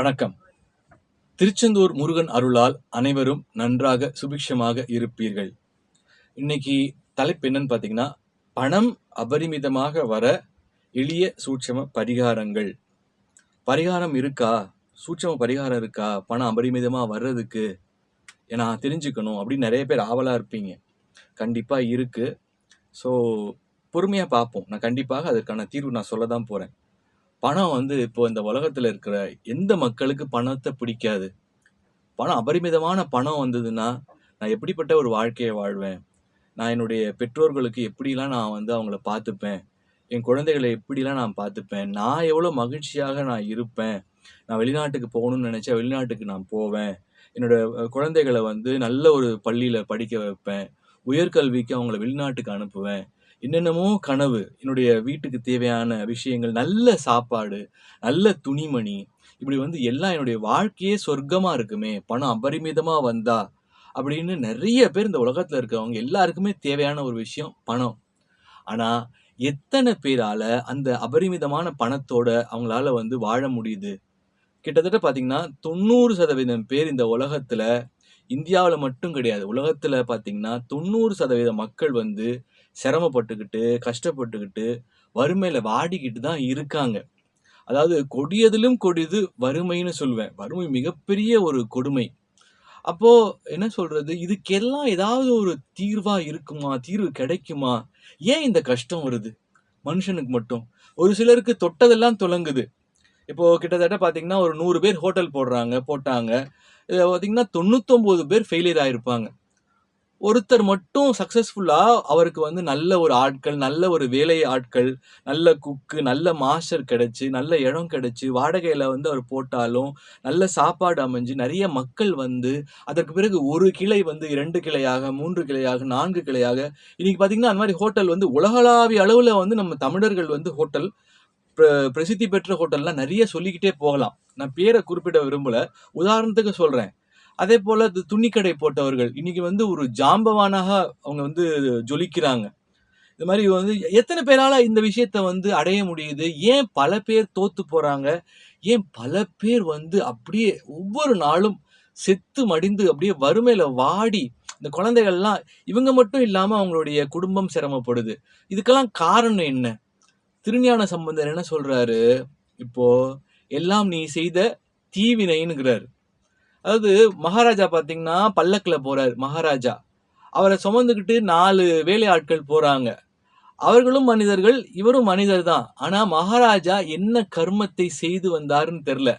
வணக்கம். திருச்செந்தூர் முருகன் அருளால் அனைவரும் நன்றாக சுபிக்ஷமாக இருப்பீர்கள். இன்னைக்கு தலைப்பு என்னன்னு பார்த்தீங்கன்னா பணம் அபரிமிதமாக வர எளிய சூட்சம பரிகாரங்கள். பரிகாரம் இருக்கா? சூட்சம பரிகாரம் இருக்கா? பணம் அபரிமிதமாக வர்றதுக்கு? நான் தெரிஞ்சுக்கணும். அப்படின்னு நிறைய பேர் ஆவலாக இருப்பீங்க. கண்டிப்பாக இருக்குது ஸோ பொறுமையாக பார்ப்போம் நான் கண்டிப்பாக அதற்கான தீர்வு நான் சொல்ல தான் போகிறேன் பணம் வந்து இப்போ இந்த உலகத்தில் இருக்கிற எந்த மக்களுக்கு பணத்தை பிடிக்காது? பணம் அபரிமிதமான பணம் வந்ததுன்னா நான் எப்படிப்பட்ட ஒரு வாழ்க்கையை வாழ்வேன்? நான் என்னுடைய பெற்றோர்களுக்கு எப்படிலாம் நான் வந்து அவங்கள பார்த்துப்பேன்? என் குழந்தைகளை எப்படிலாம் நான் பார்த்துப்பேன்? நான் எவ்வளோ மகிழ்ச்சியாக நான் இருப்பேன்? நான் வெளிநாட்டுக்கு போகணும்னு நினச்சா வெளிநாட்டுக்கு நான் போவேன். என்னோட குழந்தைகளை வந்து நல்ல ஒரு பள்ளியில் படிக்க வைப்பேன். உயர்கல்விக்கு அவங்கள வெளிநாட்டுக்கு அனுப்புவேன். என்னென்னமோ கனவு என்னுடைய வீட்டுக்கு தேவையான விஷயங்கள் நல்ல சாப்பாடு நல்ல துணிமணி இப்படி வந்து எல்லாம் என்னுடைய வாழ்க்கையே சொர்க்கமாக இருக்குமே பணம் அபரிமிதமாக வந்தா அப்படின்னு நிறைய பேர் இந்த உலகத்தில் இருக்கிறவங்க எல்லாருக்குமே தேவையான ஒரு விஷயம் பணம். ஆனால் எத்தனை பேரால அந்த அபரிமிதமான பணத்தோட அவங்களால வந்து வாழ முடியுது? கிட்டத்தட்ட பார்த்தீங்கன்னா தொண்ணூறு சதவீதம் பேர் இந்த உலகத்தில் இந்தியாவில் மட்டும் கிடையாது. உலகத்தில் பார்த்தீங்கன்னா தொண்ணூறு சதவீத மக்கள் வந்து சிரமப்பட்டுக்கிட்டு கஷ்டப்பட்டுக்கிட்டு வறுமையில் வாடிக்கிட்டு தான் இருக்காங்க. அதாவது கொடியதிலும் கொடியது வறுமைன்னு சொல்லுவேன் வறுமை மிகப்பெரிய ஒரு கொடுமை. அப்போது என்ன சொல்கிறது இதுக்கெல்லாம் ஏதாவது ஒரு தீர்வாக இருக்குமா? தீர்வு கிடைக்குமா? ஏன் இந்த கஷ்டம் வருது? மனுஷனுக்கு மட்டும். ஒரு சிலருக்கு தொட்டதெல்லாம் துலங்குது. இப்போது கிட்டத்தட்ட பார்த்தீங்கன்னா ஒரு நூறு பேர் ஹோட்டல் போடுறாங்க போட்டாங்க. இதில் பார்த்தீங்கன்னா தொண்ணூத்தொம்போது பேர் ஃபெயிலியர் ஆகிருப்பாங்க ஒருத்தர் மட்டும் சக்சஸ்ஃபுல்லா அவருக்கு வந்து நல்ல ஒரு ஆட்கள் நல்ல ஒரு வேலை ஆட்கள் நல்ல குக்கு நல்ல மாஸ்டர் கிடைச்சு நல்ல இடம் கிடைச்சு வாடகையில வந்து அவர் போட்டாலும் நல்ல சாப்பாடு அமைஞ்சு நிறைய மக்கள் வந்து அதற்கு பிறகு ஒரு கிளை வந்து இரண்டு கிளையாக மூன்று கிளையாக நான்கு கிளையாக இன்னைக்கு பாத்தீங்கன்னா அந்த மாதிரி ஹோட்டல் வந்து உலகளாவிய அளவுல வந்து நம்ம தமிழர்கள் வந்து ஹோட்டல் பிரசித்தி பெற்ற ஹோட்டல்லாம் நிறைய சொல்லிக்கிட்டே போகலாம். நான் பேரை குறிப்பிட விரும்பல. உதாரணத்துக்கு சொல்றேன். அதே போல இந்த துணிக்கடை போட்டவர்கள் இன்னைக்கு வந்து ஒரு ஜாம்பவானாக அவங்க வந்து ஜொலிக்கிறாங்க. இந்த மாதிரி வந்து எத்தனை பேரால இந்த விஷயத்த வந்து அடைய முடியுது? ஏன் பல பேர் தோத்து போறாங்க? ஏன் பல பேர் வந்து அப்படியே ஒவ்வொரு நாளும் செத்து மடிந்து அப்படியே வறுமையில வாடி இந்த குழந்தைகள்லாம் இவங்க மட்டும் இல்லாம அவங்களுடைய குடும்பம் சிரமப்படுது. இதுக்கெல்லாம் காரணம் என்ன? திருஞான சம்பந்தர் என்ன சொல்றாரு? இப்போ எல்லாம் நீ செய்த தீவினைங்கிறாரு அதாவது மகாராஜா பார்த்தீங்கன்னா பல்லக்கில் போகிறார் மகாராஜா. அவரை சுமந்துக்கிட்டு நாலு வேலையாட்கள் போகிறாங்க அவர்களும் மனிதர்கள் இவரும் மனிதர் தான். ஆனால் மகாராஜா என்ன கர்மத்தை செய்து வந்தாருன்னு தெரில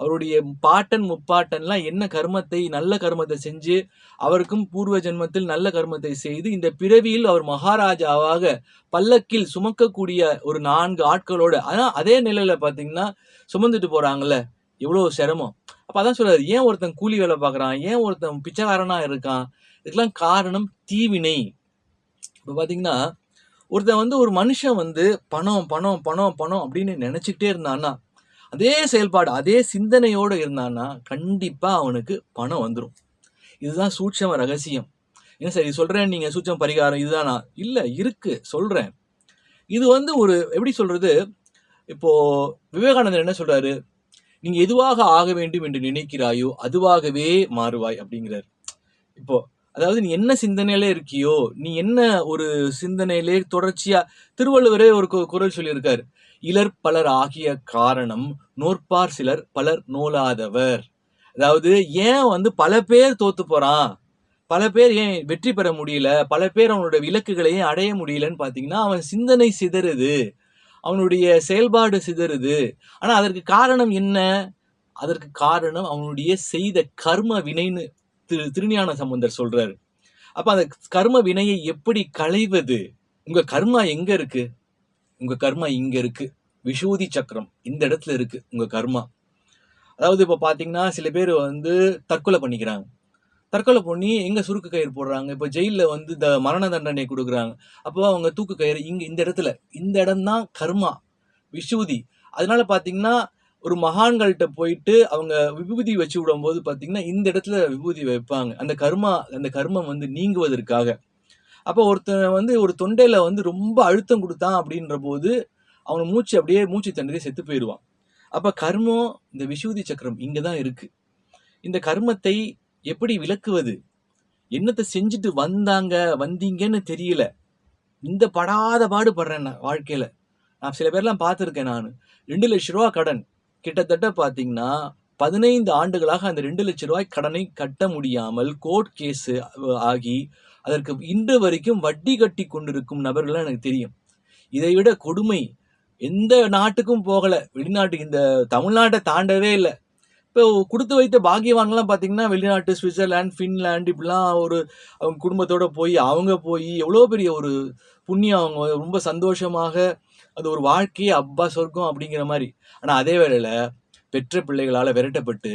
அவருடைய பாட்டன் முப்பாட்டன்லாம் என்ன கர்மத்தை நல்ல கர்மத்தை செஞ்சு அவருக்கும் பூர்வ ஜென்மத்தில் நல்ல கர்மத்தை செய்து இந்த பிறவியில் அவர் மகாராஜாவாக பல்லக்கில் சுமக்கக்கூடிய ஒரு நான்கு ஆட்களோடு ஆனால் அதே நிலையில் பார்த்தீங்கன்னா சுமந்துட்டு போகிறாங்களே எவ்வளோ சிரமம். அப்போ அதான் சொல்றாரு ஏன் ஒருத்தன் கூலி வேலை பார்க்குறான்? ஏன் ஒருத்தன் பிச்சைக்காரனாக இருக்கான்? இதுக்கெல்லாம் காரணம் தீவினை. இப்போ பார்த்தீங்கன்னா ஒருத்தன் வந்து ஒரு மனுஷன் வந்து பணம் பணம் பணம் பணம் அப்படின்னு நினச்சிக்கிட்டே இருந்தான்னா அதே செயல்பாடு அதே சிந்தனையோடு இருந்தான்னா கண்டிப்பாக அவனுக்கு பணம் வந்துடும் இதுதான் சூட்சம ரகசியம். என்ன சரி சொல்கிறேன் நீங்கள் சூட்சம பரிகாரம் இதுதானா? இல்லை இருக்குது சொல்கிறேன் இது வந்து ஒரு எப்படி சொல்கிறது இப்போது விவேகானந்தர் என்ன சொல்கிறாரு நீ எதுவாக ஆக வேண்டும் என்று நினைக்கிறாயோ அதுவாகவே மாறுவாய் அப்படிங்கிறார். இப்போ அதாவது நீ என்ன சிந்தனையில இருக்கியோ நீ என்ன ஒரு சிந்தனையிலே தொடர்ச்சியா திருவள்ளுவரே ஒரு கு- சொல்லியிருக்கார். இலர் பலர் ஆகிய காரணம் நோற்பார் சிலர் பலர் நோலாதவர் அதாவது ஏன் வந்து பல பேர் தோத்து போறான்? பல பேர் ஏன் வெற்றி பெற முடியல? பல பேர் அவனோட இலக்குகளையும் அடைய முடியலன்னு பார்த்தீங்கன்னா அவன் சிந்தனை சிதறுது. அவனுடைய செயல்பாடு சிதறுது. ஆனால் அதற்கு காரணம் என்ன? அதற்கு காரணம் அவனுடைய செய்த கர்ம வினைன்னு திரு திருஞான சம்பந்தர் சொல்றாரு. அப்ப அந்த கர்ம வினையை எப்படி களைவது? உங்க கர்மா எங்க இருக்கு? உங்க கர்மா இங்க இருக்கு. விஷூதி சக்கரம் இந்த இடத்துல இருக்கு உங்க கர்மா. அதாவது இப்போ பார்த்தீங்கன்னா சில பேர் வந்து தற்கொலை பண்ணிக்கிறாங்க. தற்கொலை பண்ணி எங்க சுருக்கு கயிறு போடுறாங்க? இப்போ ஜெயிலில் வந்து இந்த மரண தண்டனை கொடுக்குறாங்க. அப்போ அவங்க தூக்கு கயிறு இங்கே இந்த இடத்துல இந்த இடம் தான் கர்மா விஷூதி அதனால பார்த்தீங்கன்னா ஒரு மகான்கள்கிட்ட போயிட்டு அவங்க விபூதி வச்சு விடும்போது பார்த்தீங்கன்னா இந்த இடத்துல விபூதி வைப்பாங்க. அந்த கர்மா அந்த கர்மம் வந்து நீங்குவதற்காக. அப்போ ஒருத்தன் வந்து ஒரு தொண்டையில் வந்து ரொம்ப அழுத்தம் கொடுத்தான் அப்படின்ற போது அவன் மூச்சு அப்படியே மூச்சு தண்டதே செத்து போயிடுவான். அப்போ கர்மம் இந்த விஷூதி சக்கரம் இங்கே தான் இருக்குது இந்த கர்மத்தை எப்படி விளக்குவது என்னத்தை செஞ்சுட்டு வந்தாங்க, வந்தீங்கன்னு தெரியல. இந்த படாத பாடு படுறேன் நான் வாழ்க்கையில் நான் சில பேர்லாம் பார்த்துருக்கேன் நான் ரெண்டு லட்ச ரூபா கடன். கிட்டத்தட்ட பார்த்தீங்கன்னா, 15 ஆண்டுகளாக அந்த ரெண்டு லட்ச ரூபாய் கடனை கட்ட முடியாமல் கோர்ட் கேஸு ஆகி, அதற்கு இன்று வரைக்கும் வட்டி கட்டி கொண்டிருக்கும் நபர்கள்லாம் எனக்கு தெரியும். இதை விட கொடுமை எந்த நாட்டுக்கும் போகலை வெளிநாட்டுக்கு இந்த தமிழ்நாட்டை தாண்டவே இல்லை இப்போ கொடுத்து வைத்த பாக்கியவான்லாம் பார்த்தீங்கன்னா, வெளிநாட்டு சுவிட்சர்லாண்ட் ஃபின்லாண்டு இப்படிலாம் ஒரு அவங்க குடும்பத்தோடு போய், அவங்க போய் எவ்வளோ பெரிய ஒரு புண்ணியம் அவங்க ரொம்ப சந்தோஷமாக அது ஒரு வாழ்க்கையே அப்பா சொர்க்கம் அப்படிங்கிற மாதிரி ஆனால் அதே வேளையில் பெற்ற பிள்ளைகளால் விரட்டப்பட்டு,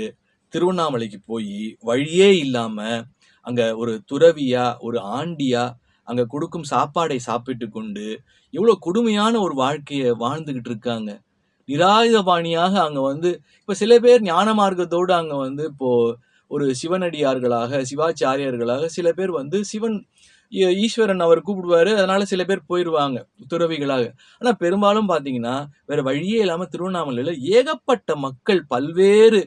திருவண்ணாமலைக்கு போய் வழியே இல்லாமல் அங்கே ஒரு துறவியா, ஒரு ஆண்டியா, அங்கே கொடுக்கும் சாப்பாடை சாப்பிட்டு கொண்டு, எவ்வளோ கொடுமையான ஒரு வாழ்க்கையை வாழ்ந்துக்கிட்டு இருக்காங்க. நிராயுதபாணியாக அங்கே வந்து இப்போ சில பேர் ஞான மார்க்கத்தோடு அங்கே வந்து இப்போது ஒரு சிவனடியார்களாக, சிவாச்சாரியார்களாக சில பேர் வந்து சிவன் ஈஸ்வரன் அவர் கூப்பிடுவாரு. அதனால சில பேர் போயிடுவாங்க துறவிகளாக. ஆனால் பெரும்பாலும் பார்த்தீங்கன்னா, வேற வழியே இல்லாமல் திருவண்ணாமலையில் ஏகப்பட்ட மக்கள் பல்வேறு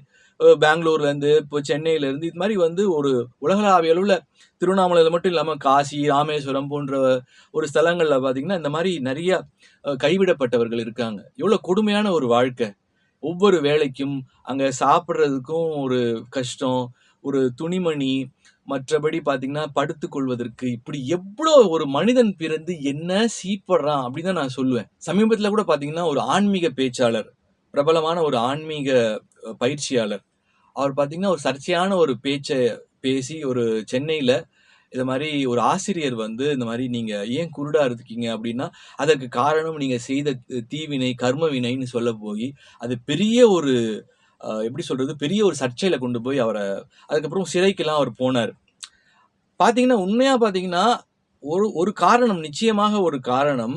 பெங்களூர்லேருந்து, இப்போ சென்னையிலேருந்து இது மாதிரி வந்து ஒரு உலகளாவிய அளவுல திருவண்ணாமலையில் மட்டும் இல்லாமல் காசி, ராமேஸ்வரம் போன்ற ஒரு ஸ்தலங்களில் பார்த்தீங்கன்னா, இந்த மாதிரி நிறையா கைவிடப்பட்டவர்கள் இருக்காங்க. எவ்வளோ கொடுமையான ஒரு வாழ்க்கை. ஒவ்வொரு வேலைக்கும் அங்கே சாப்பிட்றதுக்கும் ஒரு கஷ்டம், ஒரு துணிமணி, மற்றபடி பார்த்தீங்கன்னா, படுத்துக்கொள்வதற்கு இப்படி எவ்வளோ ஒரு மனிதன் பிறந்து என்ன சீப்படுறான் அப்படின்னு தான் நான் சொல்லுவேன். சமீபத்தில் கூட பார்த்தீங்கன்னா, ஒரு ஆன்மீக பேச்சாளர், பிரபலமான ஒரு ஆன்மீக பயிற்சியாளர். அவர் பார்த்தீங்கன்னா, ஒரு சர்ச்சையான ஒரு பேச்சை பேசி ஒரு சென்னையில் இது மாதிரி ஒரு ஆசிரியர் வந்து இந்த மாதிரி நீங்கள் ஏன் குருடா இருக்கீங்க?" அப்படின்னா, அதற்கு காரணம் நீங்கள் செய்த தீவினை, கர்ம வினைன்னு சொல்ல போய் அது பெரிய ஒரு எப்படி சொல்கிறது பெரிய ஒரு சர்ச்சையில் கொண்டு போய் அவரை அதுக்கப்புறம் சிறைக்கெல்லாம் அவர் போனார் பார்த்தீங்கன்னா, உண்மையாக பார்த்தீங்கன்னா, ஒரு ஒரு காரணம் நிச்சயமாக ஒரு காரணம்.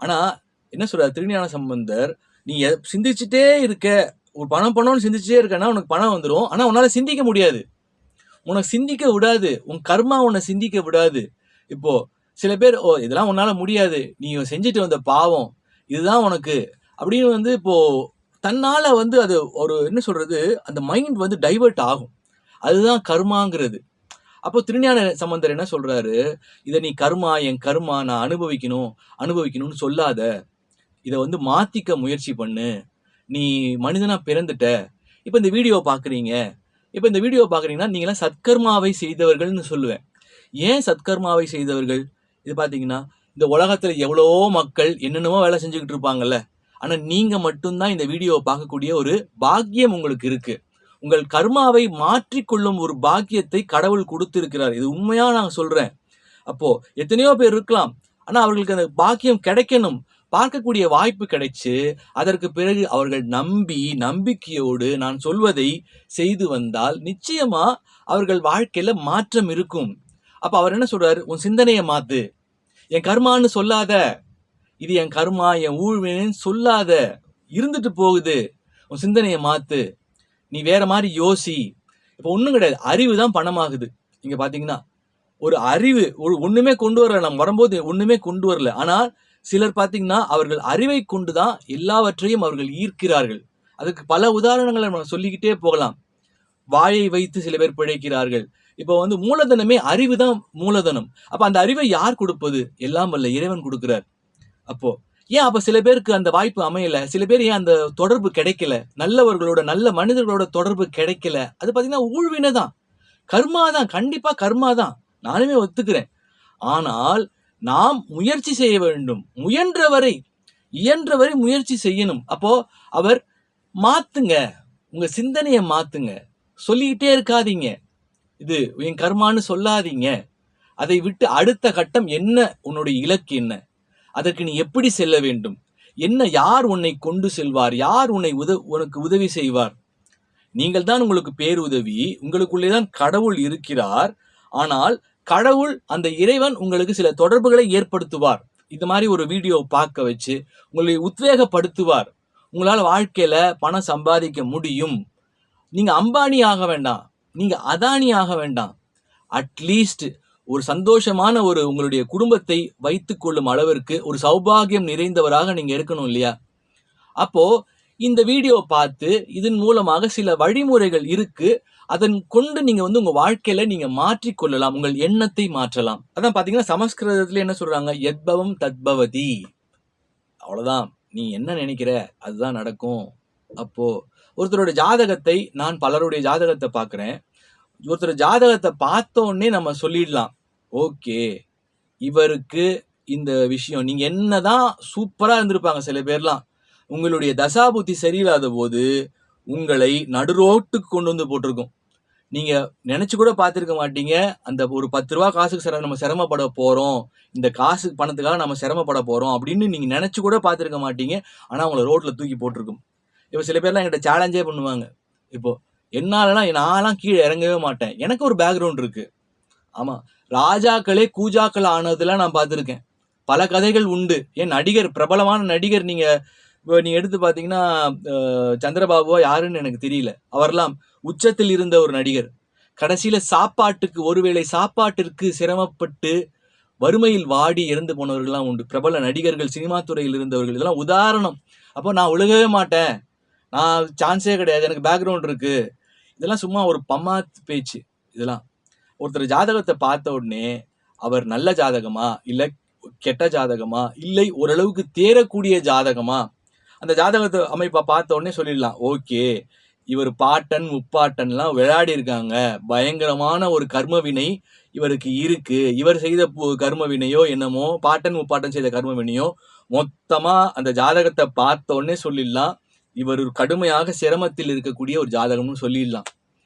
ஆனால் என்ன சொல்கிறார் திருஞான சம்பந்தர், "நீ சிந்திச்சுட்டே இருக்க, ஒரு பணம் பணம்னு சிந்திச்சே இருக்கேன்னா உனக்கு பணம் வந்துடும் ஆனால் உன்னால் சிந்திக்க முடியாது. உனக்கு சிந்திக்க விடாது. உன் கர்மா உன்னை சிந்திக்க விடாது." இப்போது சில பேர், "ஓ! இதெல்லாம் உன்னால் முடியாது. நீ செஞ்சுட்டு வந்த பாவம். இதுதான் உனக்கு." அப்படின்னு வந்து இப்போது தன்னால் வந்து அது ஒரு என்ன சொல்கிறது அந்த மைண்ட் வந்து டைவர்ட் ஆகும். அதுதான் கர்மாங்கிறது. அப்போ திருஞான சம்பந்தர் என்ன சொல்கிறாரு இதை நீ கர்மா, என் கர்மா நான் அனுபவிக்கணும், அனுபவிக்கணும்னு சொல்லாத. இதை வந்து மாத்திக்க முயற்சி பண்ணு. நீ மனிதனாக பிறந்துட்ட. இப்போ இந்த வீடியோ பார்க்குறீங்க. இப்போ இந்த வீடியோ பார்க்குறீங்கன்னா, நீங்களாம் சத்கர்மாவை செய்தவர்கள்னு சொல்லுவேன். ஏன் சத்கர்மாவை செய்தவர்கள்? இது பார்த்தீங்கன்னா, இந்த உலகத்தில் எவ்வளோ மக்கள் என்னென்னமோ வேலை செஞ்சுக்கிட்டு இருப்பாங்கல்ல. ஆனால் நீங்கள் மட்டும்தான் இந்த வீடியோவை பார்க்கக்கூடிய ஒரு பாக்கியம் உங்களுக்கு இருக்குது உங்கள் கர்மாவை மாற்றிக்கொள்ளும் ஒரு பாக்கியத்தை கடவுள் குடுத்திருக்கிறார். இது உண்மையாக நான் சொல்கிறேன் அப்போது எத்தனையோ பேர் இருக்கலாம். ஆனால் அவர்களுக்கு அந்த பாக்கியம் கிடைக்கணும். பார்க்கக்கூடிய வாய்ப்பு கிடைச்சு, அதற்கு பிறகு அவர்கள் நம்பி, நம்பிக்கையோடு நான் சொல்வதை செய்து வந்தால், நிச்சயமா அவர்கள் வாழ்க்கையில மாற்றம் இருக்கும். அப்ப அவர் என்ன சொல்றாரு? "உன் சிந்தனையை மாத்து. என் கர்மான்னு சொல்லாத. இது என் கர்மா, என் ஊழ்வின்னு சொல்லாத. இருந்துட்டு போகுது. உன் சிந்தனையை மாத்து. நீ வேற மாதிரி யோசி." இப்ப ஒண்ணும் கிடையாது. அறிவு தான் பணமாகுது. இங்க பார்த்தீங்கன்னா, ஒரு அறிவு ஒரு ஒண்ணுமே கொண்டு வரல. நம்ம வரும்போது ஒண்ணுமே கொண்டு வரல. ஆனால் சிலர் பார்த்தீங்கன்னா, அவர்கள் அறிவை கொண்டு தான் எல்லாவற்றையும் அவர்கள் ஈர்க்கிறார்கள். அதுக்கு பல உதாரணங்களை நம்ம சொல்லிக்கிட்டே போகலாம். வாயை வைத்து சில பேர் பிழைக்கிறார்கள். இப்போ வந்து மூலதனமே அறிவு தான் மூலதனம். அப்போ அந்த அறிவை யார் கொடுப்பது எல்லாம் வல்ல இறைவன் கொடுக்குறார் அப்போ ஏன் அப்போ சில பேருக்கு அந்த வாய்ப்பு அமையல? சில பேர் ஏன் அந்த தொடர்பு கிடைக்கல? நல்லவர்களோட, நல்ல மனிதர்களோட தொடர்பு கிடைக்கல. அது பார்த்தீங்கன்னா, ஊழ்வினை தான். கர்மா தான். கண்டிப்பாக கர்மா தான். நானுமே ஒத்துக்கிறேன். ஆனால் நாம் முயற்சி செய்ய வேண்டும். முயன்றவரை, இயன்றவரை முயற்சி செய்யணும். அப்போ அவர் மாத்துங்க. உங்க சிந்தனையை மாத்துங்க. சொல்லிக்கிட்டே இருக்காதீங்க. இது என் கர்மான்னு சொல்லாதீங்க. அதை விட்டு அடுத்த கட்டம் என்ன? உன்னுடைய இலக்கு என்ன? அதற்கு நீ எப்படி செல்ல வேண்டும்? என்ன யார் உன்னை கொண்டு செல்வார்? யார் உன்னை உத உனக்கு உதவி செய்வார்? நீங்கள் தான் உங்களுக்கு பேருதவி. உங்களுக்குள்ளே தான் கடவுள் இருக்கிறார். ஆனால் கடவுள் அந்த இறைவன் உங்களுக்கு சில தொடர்புகளை ஏற்படுத்துவார். இந்த மாதிரி ஒரு வீடியோ பார்க்க வச்சு, உங்களை உத்வேகப்படுத்துவார். உங்களால் வாழ்க்கையில் பணம் சம்பாதிக்க முடியும். நீங்கள் அம்பானி ஆக வேண்டாம். நீங்கள் அதானி ஆக வேண்டாம். அட்லீஸ்ட் ஒரு சந்தோஷமான ஒரு உங்களுடைய குடும்பத்தை வைத்து கொள்ளும் அளவிற்கு ஒரு சௌபாகியம் நிறைந்தவராக நீங்கள் இருக்கணும் இல்லையா? அப்போது இந்த வீடியோ பார்த்து இதன் மூலமாக சில வழிமுறைகள் இருக்குது அதன் கொண்டு நீங்க வந்து உங்க வாழ்க்கையில நீங்க மாற்றிக்கொள்ளலாம் உங்கள் எண்ணத்தை மாற்றலாம். அதான் பாத்தீங்கன்னா சமஸ்கிருதத்துல என்ன சொல்றாங்க? எத்பவம் தத்பவதி. அவ்வளவுதான். நீ என்ன நினைக்கிற? அதுதான் நடக்கும். அப்போ ஒருத்தரோட ஜாதகத்தை நான் பலருடைய ஜாதகத்தை பார்க்குறேன் ஒருத்தர் ஜாதகத்தை பார்த்தோன்னே நம்ம சொல்லிடலாம். ஓகே இவருக்கு இந்த விஷயம். நீங்கள் என்ன தான் சூப்பராக இருந்திருப்பாங்க சில பேர்லாம். உங்களுடைய தசாபுத்தி சரியில்லாத போது உங்களை நடுரோட்டுக்கு கொண்டு வந்து போட்டிருக்கும். நீங்க நினைச்சு கூட பார்த்துருக்க மாட்டீங்க. அந்த ஒரு பத்து ரூபா காசுக்கு சிரம நம்ம சிரமப்பட போறோம். இந்த காசு பணத்துக்காக நம்ம சிரமப்பட போறோம் அப்படின்னு நீங்க நினைச்சு கூட பார்த்துருக்க மாட்டீங்க. ஆனா அவங்கள ரோட்ல தூக்கி போட்டிருக்கும். இப்போ சில பேர்லாம் என்கிட்ட சேலஞ்சே பண்ணுவாங்க. இப்போ என்னாலலாம் நான்லாம் கீழே இறங்கவே மாட்டேன். எனக்கு ஒரு பேக்ரவுண்ட் இருக்கு. ஆமா ராஜாக்களே கூஜாக்கள் ஆனதெல்லாம் நான் பார்த்துருக்கேன். பல கதைகள் உண்டு. ஏன் நடிகர் பிரபலமான நடிகர் நீங்கள் இப்போ நீ எடுத்து பார்த்தீங்கன்னா சந்திரபாபுவா யாருன்னு எனக்கு தெரியல. அவர்லாம் உச்சத்தில் இருந்த ஒரு நடிகர். கடைசியில் சாப்பாட்டுக்கு ஒருவேளை சாப்பாட்டிற்கு சிரமப்பட்டு வறுமையில் வாடி இறந்து போனவர்கள்லாம் உண்டு. பிரபல நடிகர்கள் சினிமா துறையில் இருந்தவர்கள். இதெல்லாம் உதாரணம். அப்போ நான் ஒழுகவே மாட்டேன். நான் சான்ஸே கிடையாது. எனக்கு பேக்ரவுண்ட் இருக்குது இதெல்லாம் சும்மா ஒரு பம்மாத்து பேச்சு இதெல்லாம். ஒருத்தர் ஜாதகத்தை பார்த்த உடனே அவர் நல்ல ஜாதகமா? இல்லை கெட்ட ஜாதகமா? இல்லை ஓரளவுக்கு தேரக்கூடிய ஜாதகமா? அந்த ஜாதகத்தை அமைப்பை பார்த்த உடனே சொல்லிடலாம். ஓகே இவர் பாட்டன் முப்பாட்டன்லாம் விளையாடி இருக்காங்க. பயங்கரமான ஒரு கர்மவினை இவருக்கு இருக்கு. இவர் செய்த பு- கர்ம வினையோ என்னமோ பாட்டன் முப்பாட்டன் செய்த கர்ம வினையோ மொத்தமா அந்த ஜாதகத்தை பார்த்த உடனே சொல்லிடலாம். இவர் ஒரு கடுமையாக சிரமத்தில் இருக்கக்கூடிய ஒரு ஜாதகம்னு சொல்லிடலாம்.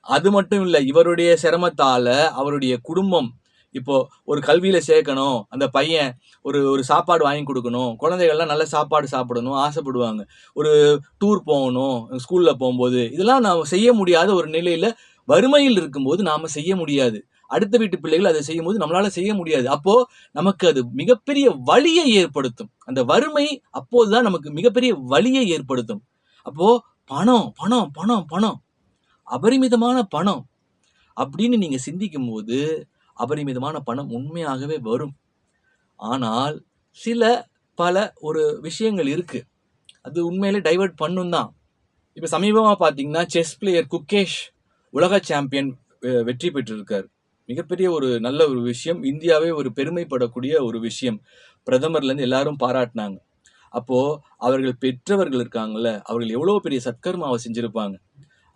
அது மட்டும் இல்லை இவருடைய சிரமத்தால அவருடைய குடும்பம் இப்போ ஒரு கல்வியில சேர்க்கணும் அந்த பையன் ஒரு ஒரு சாப்பாடு வாங்கி கொடுக்கணும் குழந்தைகள்லாம் நல்ல சாப்பாடு சாப்பிடணும் ஆசைப்படுவாங்க. ஒரு டூர் போகணும் ஸ்கூல்ல போகும்போது இதெல்லாம் நாம் செய்ய முடியாத ஒரு நிலையில வறுமையில் இருக்கும்போது நாம செய்ய முடியாது. அடுத்த வீட்டு பிள்ளைகள் அதை செய்யும் போது நம்மளால செய்ய முடியாது. அப்போ நமக்கு அது மிகப்பெரிய வலியை ஏற்படுத்தும். அந்த வறுமை அப்போதுதான் நமக்கு மிகப்பெரிய வலியை ஏற்படுத்தும். அப்போ பணம் பணம் பணம் பணம். அபரிமிதமான பணம் அப்படின்னு நீங்க சிந்திக்கும் போது அபரிமிதமான பணம் உண்மையாகவே வரும். ஆனால் சில பல ஒரு விஷயங்கள் இருக்குது அது உண்மையிலே டைவர்ட் பண்ணும் தான். இப்போ சமீபமாக பார்த்தீங்கன்னா செஸ் பிளேயர் குக்கேஷ் உலக சாம்பியன் வெற்றி பெற்றிருக்கார். மிகப்பெரிய ஒரு நல்ல ஒரு விஷயம். இந்தியாவே ஒரு பெருமைப்படக்கூடிய ஒரு விஷயம். பிரதமர்லேருந்து எல்லாரும் பாராட்டினாங்க. அப்போ அவர்கள் பெற்றவர்கள் இருக்காங்கல்ல அவர்கள் எவ்வளோ பெரிய சத்கர்மாவை செஞ்சுருப்பாங்க.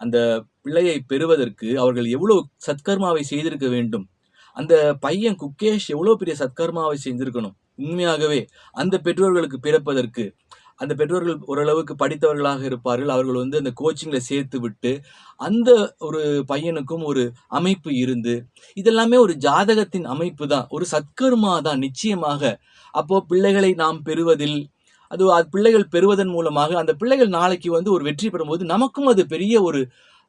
அந்த பிள்ளையை பெறுவதற்கு அவர்கள் எவ்வளோ சத்கர்மாவை செய்திருக்க வேண்டும்? அந்த பையன் குக்கேஷ் எவ்வளோ பெரிய சத்கர்மாவை செஞ்சிருக்கணும்? உண்மையாகவே அந்த பெற்றோர்களுக்கு பிறப்பதற்கு அந்த பெற்றோர்கள் ஓரளவுக்கு படித்தவர்களாக இருப்பார்கள். அவர்கள் வந்து அந்த கோச்சிங்கில் சேர்த்து விட்டு அந்த ஒரு பையனுக்கும் ஒரு அமைப்பு இருந்து இதெல்லாமே ஒரு ஜாதகத்தின் அமைப்பு தான். ஒரு சத்கர்மா தான் நிச்சயமாக. அப்போ பிள்ளைகளை நாம் பெறுவதில் அது அது பிள்ளைகள் பெறுவதன் மூலமாக அந்த பிள்ளைகள் நாளைக்கு வந்து ஒரு வெற்றி பெறும்போது நமக்கும் அது பெரிய ஒரு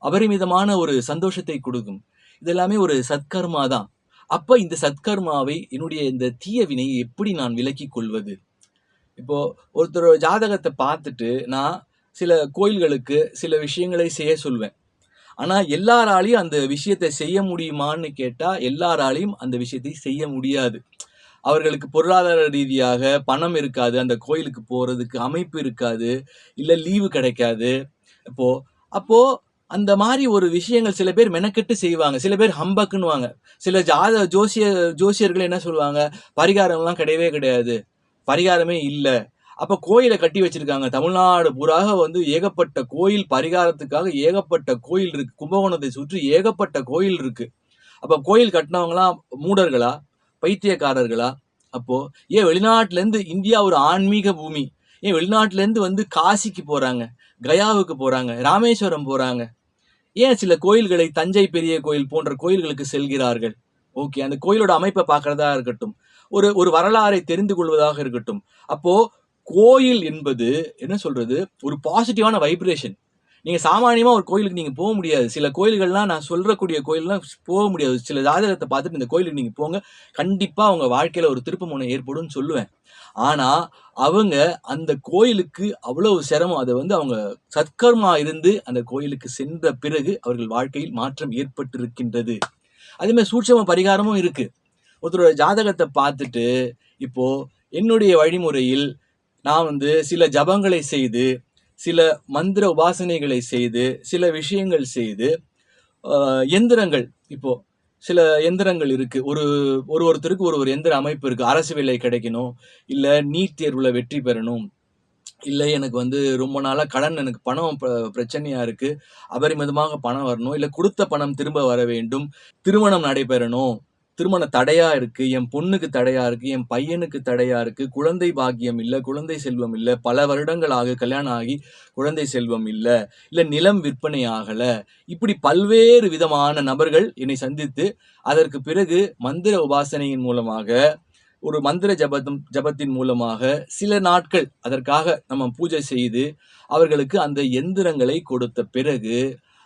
அபரிமிதமான ஒரு சந்தோஷத்தை கொடுக்கும். இதெல்லாமே ஒரு சத்கர்மா தான். அப்போ இந்த சத்கர்மாவை என்னுடைய இந்த தீய வினையை எப்படி நான் விலக்கி கொள்வது? இப்போ ஒருத்தர் ஜாதகத்தை பார்த்துட்டு நான் சில கோயில்களுக்கு சில விஷயங்களை செய்ய சொல்வேன். ஆனால் எல்லாராலையும் அந்த விஷயத்தை செய்ய முடியுமான்னு கேட்டால் எல்லாராலையும் அந்த விஷயத்தை செய்ய முடியாது. அவர்களுக்கு பொருளாதார ரீதியாக பணம் இருக்காது அந்த கோயிலுக்கு போகிறதுக்கு அமைப்பு இருக்காது இல்லை லீவு கிடைக்காது. இப்போது அப்போது அந்த மாதிரி ஒரு விஷயங்கள் சில பேர் மெனக்கெட்டு செய்வாங்க. சில பேர் ஹம்பக்குன்னுவாங்க. சில ஜாத ஜோசிய ஜோசியர்கள் என்ன சொல்லுவாங்க? பரிகாரம்லாம் கிடையவே கிடையாது. பரிகாரமே இல்லை. அப்போ கோயிலை கட்டி வச்சிருக்காங்க. தமிழ்நாடு பூராக வந்து ஏகப்பட்ட கோயில் பரிகாரத்துக்காக ஏகப்பட்ட கோயில் இருக்கு. கும்பகோணத்தை சுற்றி ஏகப்பட்ட கோயில் இருக்கு. அப்போ கோயில் கட்டினவங்களாம் மூடர்களா? பைத்தியக்காரர்களா? அப்போ ஏன் வெளிநாட்டிலேருந்து இந்தியா ஒரு ஆன்மீக பூமி. ஏன் வெளிநாட்டிலேருந்து வந்து காசிக்கு போகிறாங்க கயாவுக்கு போகிறாங்க ராமேஸ்வரம் போகிறாங்க ஏன் சில கோயில்களை தஞ்சை பெரிய கோயில் போன்ற கோயில்களுக்கு செல்கிறார்கள்? ஓகே அந்த கோயிலோட அமைப்பை பார்க்கறதா இருக்கட்டும். ஒரு ஒரு வரலாறை தெரிந்து கொள்வதாக இருக்கட்டும். அப்போது கோயில் என்பது என்ன சொல்கிறது ஒரு பாசிட்டிவான வைப்ரேஷன் நீங்கள் சாமானியமாக ஒரு கோயிலுக்கு நீங்கள் போக முடியாது. சில கோயில்கள்லாம் நான் சொல்கிறக்கூடிய கோயிலெலாம் போக முடியாது. சில ஜாதகத்தை பார்த்துட்டு இந்த கோயிலுக்கு நீங்கள் போங்க. கண்டிப்பாக அவங்க வாழ்க்கையில் ஒரு திருப்பமுனை ஏற்படும்னு சொல்லுவேன். ஆனால் அவங்க அந்த கோயிலுக்கு அவ்வளவு சிரமம். அதை வந்து அவங்க சத்கர்மா இருந்து அந்த கோயிலுக்கு சென்ற பிறகு அவர்கள் வாழ்க்கையில் மாற்றம் ஏற்பட்டிருக்கின்றது. அதேமாதிரி சூட்சம பரிகாரமும் இருக்குது ஒருத்தரோட ஜாதகத்தை பார்த்துட்டு இப்போது என்னுடைய வழிமுறையில் நான் வந்து சில ஜபங்களை செய்து சில மந்திர உபாசனைகளை செய்து சில விஷயங்கள் செய்து எந்திரங்கள். இப்போ சில எந்திரங்கள் இருக்கு. ஒரு ஒரு ஒருத்தருக்கு ஒரு ஒரு எந்திர அமைப்பு இருக்கு. அரசு வேலை கிடைக்கணும். இல்ல நீட் தேர்வுல வெற்றி பெறணும். இல்லை எனக்கு வந்து ரொம்ப நாளாக கடன் எனக்கு பணம் ப- பிரச்சனையா இருக்கு. அபரிமிதமாக பணம் வரணும். இல்லை கொடுத்த பணம் திரும்ப வர வேண்டும். திருமணம் நடைபெறணும். திருமண தடையா இருக்கு என் பொண்ணுக்கு தடையா இருக்கு என் பையனுக்கு தடையா இருக்கு குழந்தை பாக்கியம் இல்லை குழந்தை செல்வம் இல்லை பல வருடங்களாக கல்யாணம் ஆகி குழந்தை செல்வம் இல்லை இல்லை நிலம் விற்பனை ஆகல. இப்படி பல்வேறு விதமான நபர்கள் என்னை சந்தித்து அதற்கு பிறகு மந்திர உபாசனையின் மூலமாக ஒரு மந்திர ஜபத்தும் ஜபத்தின் மூலமாக சில நாட்கள் அதற்காக நம்ம பூஜை செய்து அவர்களுக்கு அந்த எந்திரங்களை கொடுத்த பிறகு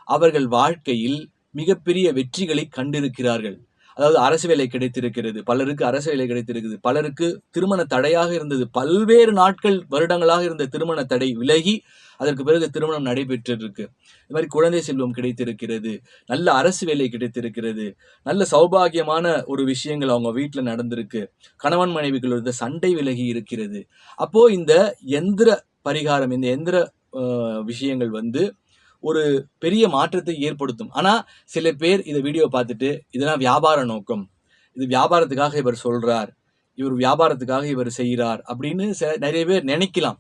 அவர்கள் வாழ்க்கையில் மிகப்பெரிய வெற்றிகளை கண்டிருக்கிறார்கள். அதாவது அரசு வேலை கிடைத்திருக்கிறது பலருக்கு அரசு வேலை கிடைத்திருக்குது பலருக்கு திருமண தடையாக இருந்தது பல்வேறு நாட்கள் வருடங்களாக இருந்த திருமண தடை விலகி அதற்கு பிறகு திருமணம் நடைபெற்றிருக்கு. இது மாதிரி குழந்தை செல்வம் கிடைத்திருக்கிறது நல்ல அரசு வேலை கிடைத்திருக்கிறது நல்ல சௌபாகியமான ஒரு விஷயங்கள் அவங்க வீட்டில் நடந்திருக்கு கணவன் மனைவிகள் இருந்த சண்டை விலகி இருக்கிறது. அப்போ இந்த எந்திர பரிகாரம் இந்த எந்திர விஷயங்கள் வந்து ஒரு பெரிய மாற்றத்தை ஏற்படுத்தும். ஆனால் சில பேர் இந்த வீடியோ பார்த்துட்டு இதெல்லாம் வியாபார நோக்கம். இது வியாபாரத்துக்காக இவர் சொல்கிறார் இவர் வியாபாரத்துக்காக இவர் செய்கிறார். அப்படின்னு சில- நிறைய பேர் நினைக்கலாம்.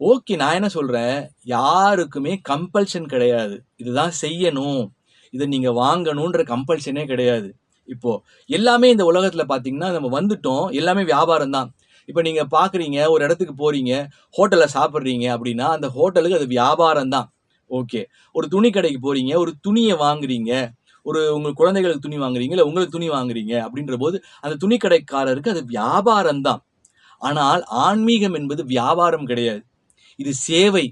ஓகே நான் என்ன சொல்கிறேன் யாருக்குமே கம்பல்ஷன் கிடையாது. இதுதான் செய்யணும். இதை நீங்கள் வாங்கணுன்ற கம்பல்ஷனே கிடையாது. இப்போது எல்லாமே இந்த உலகத்தில் பார்த்தீங்கன்னா நம்ம வந்துட்டோம். எல்லாமே வியாபாரம் தான். இப்போ நீங்கள் பார்க்குறீங்க ஒரு இடத்துக்கு போகிறீங்க ஹோட்டலில் சாப்பிட்றீங்க அப்படின்னா அந்த ஹோட்டலுக்கு அது வியாபாரம் தான். ஓகே ஒரு துணி கடைக்கு போறீங்க ஒரு துணியை வாங்குறீங்க ஒரு உங்கள் குழந்தைகளுக்கு துணி வாங்குறீங்க இல்லை உங்களுக்கு துணி வாங்குறீங்க அப்படின்ற போது அந்த துணி கடைக்காரருக்கு அது வியாபாரம் தான் ஆனால் ஆன்மீகம் என்பது வியாபாரம் கிடையாது. இது சேவை.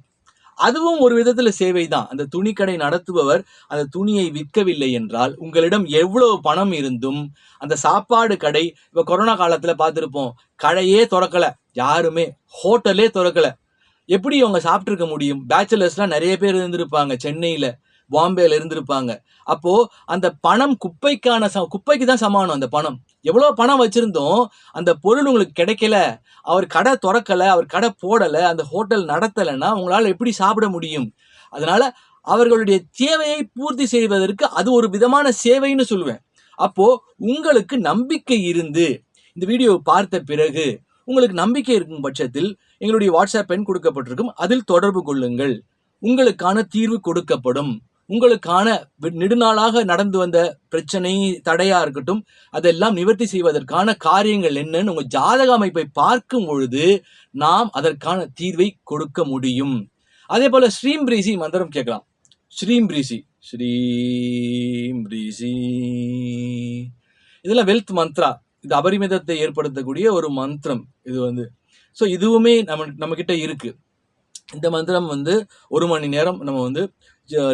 அதுவும் ஒரு விதத்துல சேவை தான் அந்த துணிக்கடை நடத்துபவர் அந்த துணியை விற்கவில்லை என்றால் உங்களிடம் எவ்வளவு பணம் இருந்தும் அந்த சாப்பாடு கடை இப்ப கொரோனா காலத்துல பார்த்துருப்போம் கடையே திறக்கல. யாருமே ஹோட்டலே திறக்கலை. எப்படி அவங்க சாப்பிட்ருக்க முடியும்? பேச்சுலர்ஸ்லாம் நிறைய பேர் இருந்திருப்பாங்க சென்னையில் பாம்பேல இருந்திருப்பாங்க. அப்போ அந்த பணம் குப்பைக்கான ச- குப்பைக்கு தான் சமானம் அந்த பணம். எவ்வளோ பணம் வச்சிருந்தோம் அந்த பொருள் உங்களுக்கு கிடைக்கல அவர் கடை திறக்கலை அவர் கடை போடலை அந்த ஹோட்டல் நடத்தலைன்னா உங்களால் எப்படி சாப்பிட முடியும்? அதனால அவர்களுடைய தேவையை பூர்த்தி செய்வதற்கு அது ஒரு விதமான சேவைன்னு சொல்லுவேன். அப்போ உங்களுக்கு நம்பிக்கை இருந்து இந்த வீடியோவை பார்த்த பிறகு உங்களுக்கு நம்பிக்கை இருக்கும் பட்சத்தில் எங்களுடைய வாட்ஸ்அப் எண் கொடுக்கப்பட்டிருக்கும். அதில் தொடர்பு கொள்ளுங்கள். உங்களுக்கான தீர்வு கொடுக்கப்படும். உங்களுக்கான நெடுநாளாக நடந்து வந்த பிரச்சனை தடையா இருக்கட்டும் அதெல்லாம் நிவர்த்தி செய்வதற்கான காரியங்கள் என்னன்னு உங்க ஜாதக அமைப்பை பார்க்கும் பொழுது நாம் அதற்கான தீர்வை கொடுக்க முடியும். அதே போல ஸ்ரீம் பிரீசி மந்திரம் கேட்கலாம். ஸ்ரீம் பிரீசி ஸ்ரீம் பிரீசி. இதெல்லாம் வெல்த் மந்த்ரா இது அபரிமிதத்தை ஏற்படுத்தக்கூடிய ஒரு மந்திரம் இது வந்து. ஸோ இதுவுமே நம்ம நம்ம கிட்ட இருக்கு. இந்த மந்திரம் வந்து ஒரு மணி நேரம் நம்ம வந்து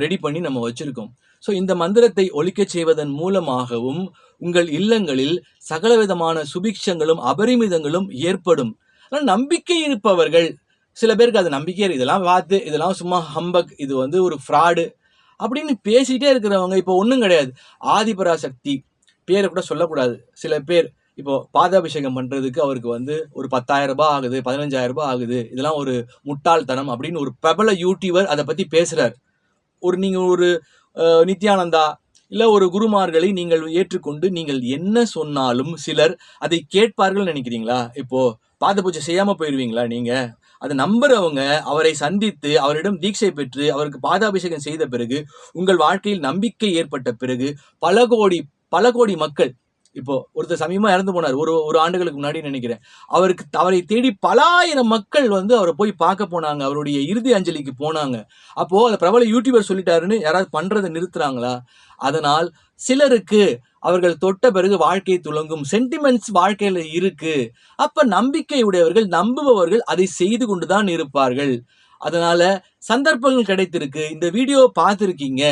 ரெடி பண்ணி நம்ம வச்சிருக்கோம். ஸோ இந்த மந்திரத்தை ஒழிக்கச் செய்வதன் மூலமாகவும் உங்கள் இல்லங்களில் சகலவிதமான சுபிக்ஷங்களும் அபரிமிதங்களும் ஏற்படும். ஆனால் நம்பிக்கை இருப்பவர்கள் சில பேருக்கு அது நம்பிக்கை இதெல்லாம் வாத்து இதெல்லாம் சும்மா ஹம்பக் இது வந்து ஒரு ஃப்ராடு அப்படின்னு பேசிகிட்டே இருக்கிறவங்க இப்போ ஒன்றும் கிடையாது. ஆதிபராசக்தி பேரை கூட சொல்லக்கூடாது. சில பேர் இப்போ பாதாபிஷேகம் பண்றதுக்கு அவருக்கு வந்து ஒரு பத்தாயிரம் ரூபாய் ஆகுது பதினஞ்சாயிரம் ரூபாய் ஆகுது. இதெல்லாம் ஒரு முட்டாள்தனம் அப்படின்னு ஒரு பிரபல யூடியூபர் அதை பத்தி பேசுறார். ஒரு நீங்க ஒரு நித்யானந்தா இல்ல ஒரு குருமார்களை நீங்கள் ஏற்றுக்கொண்டு நீங்கள் என்ன சொன்னாலும் சிலர் அதை கேட்பார்கள் நினைக்கிறீங்களா? இப்போ பாத பூஜை செய்யாம போயிடுவீங்களா நீங்க? அதை நம்புறவங்க அவரை சந்தித்து அவரிடம் தீட்சை பெற்று அவருக்கு பாதாபிஷேகம் செய்த பிறகு உங்கள் வாழ்க்கையில் நம்பிக்கை ஏற்பட்ட பிறகு பல கோடி பல கோடி மக்கள் இப்போ ஒருத்தர் சமீபமா இறந்து போனார். ஒரு ஒரு ஆண்டுகளுக்கு முன்னாடி நினைக்கிறேன். அவருக்கு அவரை தேடி பலாயிரம் மக்கள் வந்து அவரை போய் பார்க்க போனாங்க. அவருடைய இறுதி அஞ்சலிக்கு போனாங்க. அப்போ அந்த பிரபல யூடியூபர் சொல்லிட்டாருன்னு யாராவது பண்றதை நிறுத்துறாங்களா? அதனால் சிலருக்கு அவர்கள் தொட்ட பிறகு வாழ்க்கை துலங்கும் சென்டிமெண்ட்ஸ் வாழ்க்கையில இருக்கு. அப்ப நம்பிக்கை உடையவர்கள் நம்புபவர்கள் அதை செய்து கொண்டுதான் இருப்பார்கள். அதனால சந்தர்ப்பங்கள் கிடைத்திருக்கு. இந்த வீடியோ பார்த்துருக்கீங்க.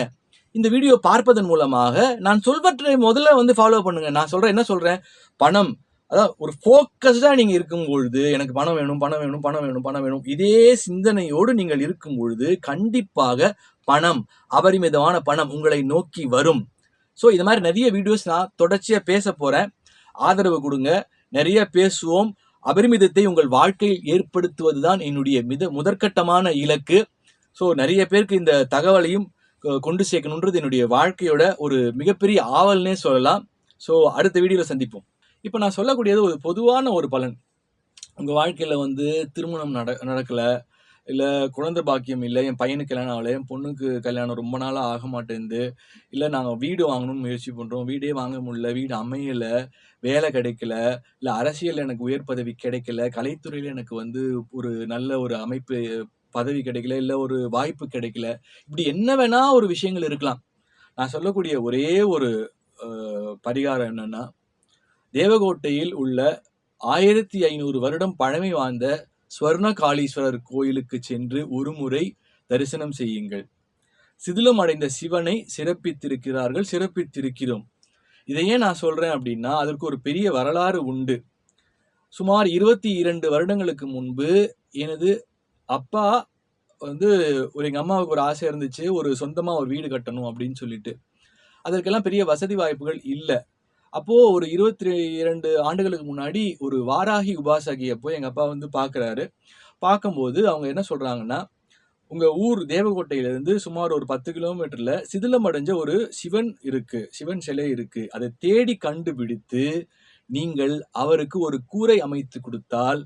இந்த வீடியோ பார்ப்பதன் மூலமாக நான் சொல்வற்றை முதல்ல வந்து ஃபாலோ பண்ணுங்க. நான் சொல்கிறேன் என்ன சொல்கிறேன் பணம். அதான் ஒரு ஃபோக்கஸ்டாக நீங்கள் இருக்கும் பொழுது எனக்கு பணம் வேணும் பணம் வேணும் பணம் வேணும் பணம் வேணும் இதே சிந்தனையோடு நீங்கள் இருக்கும் பொழுது கண்டிப்பாக பணம் அபரிமிதமான பணம் உங்களை நோக்கி வரும். ஸோ இது மாதிரி நிறைய வீடியோஸ் நான் தொடர்ச்சியாக பேச போகிறேன் ஆதரவு கொடுங்க. நிறைய பேசுவோம். அபரிமிதத்தை உங்கள் வாழ்க்கையில் ஏற்படுத்துவது தான் என்னுடைய மித முதற்கட்டமான இலக்கு. ஸோ நிறைய பேருக்கு இந்த தகவலையும் கொண்டு சேர்க்கணுன்றது என்னுடைய வாழ்க்கையோட ஒரு மிகப்பெரிய ஆவல்னே சொல்லலாம். ஸோ அடுத்த வீடியோவில் சந்திப்போம். இப்போ நான் சொல்லக்கூடியது ஒரு பொதுவான ஒரு பலன். உங்கள் வாழ்க்கையில் வந்து திருமணம் நட நடக்கலை இல்லை குழந்தை பாக்கியம் இல்லை என் பையனுக்கு கல்யாணம் ஆகலை என் பொண்ணுக்கு கல்யாணம் ரொம்ப நாளாக ஆக மாட்டேங்குது இல்லை நாங்கள் வீடு வாங்கணும்னு முயற்சி பண்ணுறோம் வீடே வாங்க முடியல வீடு அமையலை வேலை கிடைக்கல இல்லை அரசியல் எனக்கு உயர் பதவி கிடைக்கல கலைத்துறையில் எனக்கு வந்து ஒரு நல்ல ஒரு அமைப்பு பதவி கிடைக்கல இல்லை ஒரு வாய்ப்பு கிடைக்கல. இப்படி என்ன வேணா ஒரு விஷயங்கள் இருக்கலாம். நான் சொல்லக்கூடிய ஒரே ஒரு பரிகாரம் என்னன்னா தேவகோட்டையில் உள்ள ஆயிரத்தி ஐநூறு வருடம் பழமை வாய்ந்த ஸ்வர்ணகாளீஸ்வரர் கோயிலுக்கு சென்று ஒருமுறை தரிசனம் செய்யுங்கள். சிதிலம் அடைந்த சிவனை சிறப்பித்திருக்கிறார்கள் சிறப்பித்திருக்கிறோம். இதை ஏன் நான் சொல்றேன் அப்படின்னா அதற்கு ஒரு பெரிய வரலாறு உண்டு. சுமார் இருபத்தி இரண்டு வருடங்களுக்கு முன்பு எனது அப்பா வந்து ஒரு எங்கள் அம்மாவுக்கு ஒரு ஆசை இருந்துச்சு ஒரு சொந்தமாக ஒரு வீடு கட்டணும் அப்படின்னு சொல்லிட்டு. அதற்கெல்லாம் பெரிய வசதி வாய்ப்புகள் இல்லை. அப்போது ஒரு இருபத்தி இரண்டு ஆண்டுகளுக்கு முன்னாடி ஒரு வாராகி உபாசகியை போய் எங்கள் அப்பா வந்து பார்க்குறாரு பார்க்கும்போது அவங்க என்ன சொல்கிறாங்கன்னா உங்கள் ஊர் தேவகோட்டையிலேருந்து சுமார் ஒரு பத்து கிலோமீட்டரில் சிதிலம் அடைஞ்ச ஒரு சிவன் இருக்குது சிவன் சிலை இருக்குது அதை தேடி கண்டுபிடித்து நீங்கள் அவருக்கு ஒரு கூரை அமைத்து கொடுத்தால்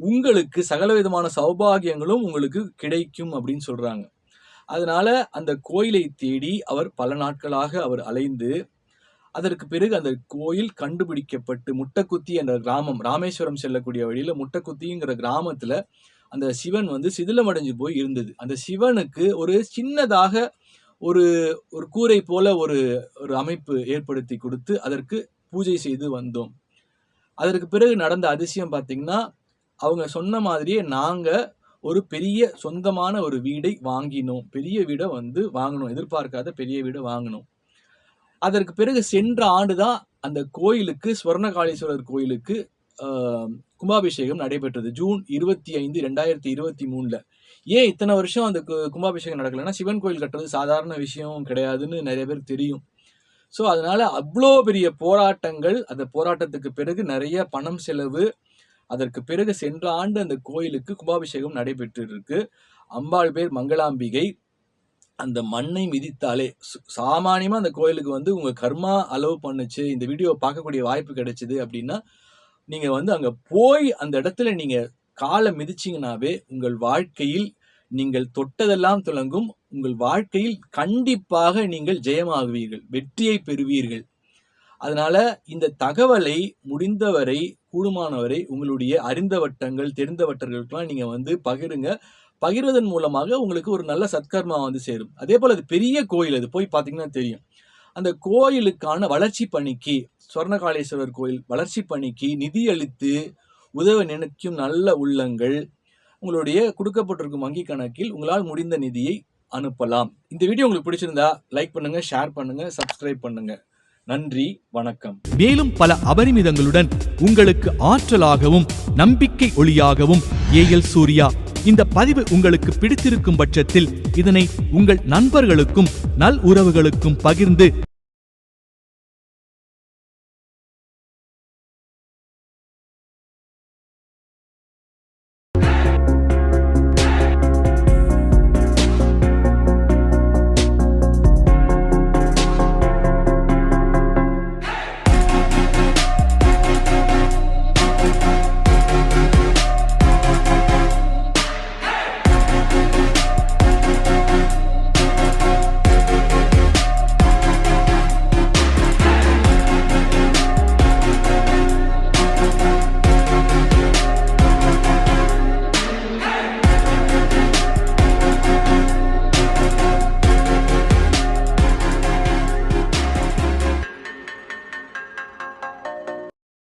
உங்களுக்கு சகலவிதமான சௌபாகியங்களும் உங்களுக்கு கிடைக்கும் அப்படின்னு சொல்றாங்க. அதனால அந்த கோயிலை தேடி அவர் பல நாட்களாக அவர் அலைந்து அதற்கு பிறகு அந்த கோயில் கண்டுபிடிக்கப்பட்டு முட்டக்குத்தி என்ற கிராமம் ராமேஸ்வரம் செல்லக்கூடிய வழியில் முட்டக்குத்திங்கிற கிராமத்தில் அந்த சிவன் வந்து சிதிலமடைஞ்சு போய் இருந்தது. அந்த சிவனுக்கு ஒரு சின்னதாக ஒரு ஒரு கூரை போல ஒரு ஒரு அமைப்பு ஏற்படுத்தி கொடுத்து அதற்கு பூஜை செய்து வந்தோம். அதற்கு பிறகு நடந்த அதிசயம் பார்த்தீங்கன்னா அவங்க சொன்ன மாதிரியே நாங்கள் ஒரு பெரிய சொந்தமான ஒரு வீடை வாங்கினோம். பெரிய வீடை வந்து வாங்கினோம். எதிர்பார்க்காத பெரிய வீடை வாங்கினோம். அதற்கு பிறகு சென்ற ஆண்டு தான் அந்த கோயிலுக்கு ஸ்வர்ணகாளீஸ்வரர் கோயிலுக்கு கும்பாபிஷேகம் நடைபெற்றது. ஜூன் இருபத்தி ஐந்து ரெண்டாயிரத்தி இருபத்தி மூணில். ஏன் இத்தனை வருஷம் அந்த கும்பாபிஷேகம் நடக்கலைன்னா சிவன் கோயில் கட்டுறது சாதாரண விஷயம் கிடையாதுன்னு நிறைய பேர் தெரியும். ஸோ அதனால அவ்வளோ பெரிய போராட்டங்கள் அந்த போராட்டத்துக்கு பிறகு நிறைய பணம் செலவு அதற்கு பிறகு சென்ற ஆண்டு அந்த கோயிலுக்கு கும்பாபிஷேகம் நடைபெற்று இருக்கு அம்பாள் பேர் மங்களாம்பிகை. அந்த மண்ணை மிதித்தாலே சு- சாமானியமா அந்த கோயிலுக்கு வந்து உங்க கர்மா அலோவ் பண்ணுச்சு இந்த வீடியோ பார்க்கக்கூடிய வாய்ப்பு கிடைச்சது அப்படின்னா நீங்க வந்து அங்க போய் அந்த இடத்துல நீங்க காலை மிதிச்சிங்கனாவே உங்கள் வாழ்க்கையில் நீங்கள் தொட்டதெல்லாம் துலங்கும் உங்கள் வாழ்க்கையில் கண்டிப்பாக நீங்கள் ஜெயமாகுவீர்கள் வெற்றியை பெறுவீர்கள். அதனால இந்த தகவலை முடிந்தவரை கூடுமானவரை உங்களுடைய அறிந்த வட்டங்கள் தெரிந்த வட்டங்களுக்கெல்லாம் நீங்க வந்து பகிருங்க. பகிர்வதன் மூலமாக உங்களுக்கு ஒரு நல்ல சத்கர்மா வந்து சேரும். அதே போல அது பெரிய கோயில் அது போய் பார்த்தீங்கன்னா தெரியும். அந்த கோயிலுக்கான வளர்ச்சி பணிக்கு சுவர்ணகாளேஸ்வரர் கோயில் வளர்ச்சி பணிக்கு நிதி அளித்து உதவ நினைக்கும் நல்ல உள்ளங்கள் உங்களுடைய கொடுக்கப்பட்டிருக்கும் வங்கி கணக்கில் உங்களால் முடிந்த நிதியை அனுப்பலாம். இந்த வீடியோ உங்களுக்கு பிடிச்சிருந்தா லைக் பண்ணுங்க ஷேர் பண்ணுங்க சப்ஸ்கிரைப் பண்ணுங்க. நன்றி வணக்கம். மேலும் பல அபரிமிதங்களுடன் உங்களுக்கு ஆற்றலாகவும் நம்பிக்கை ஒளியாகவும் ஏஎல் சூர்யா இந்த பதிவு உங்களுக்கு பிடித்திருக்கும் பட்சத்தில் இதனை உங்கள் நண்பர்களுக்கும் நல் உறவுகளுக்கும் பகிர்ந்து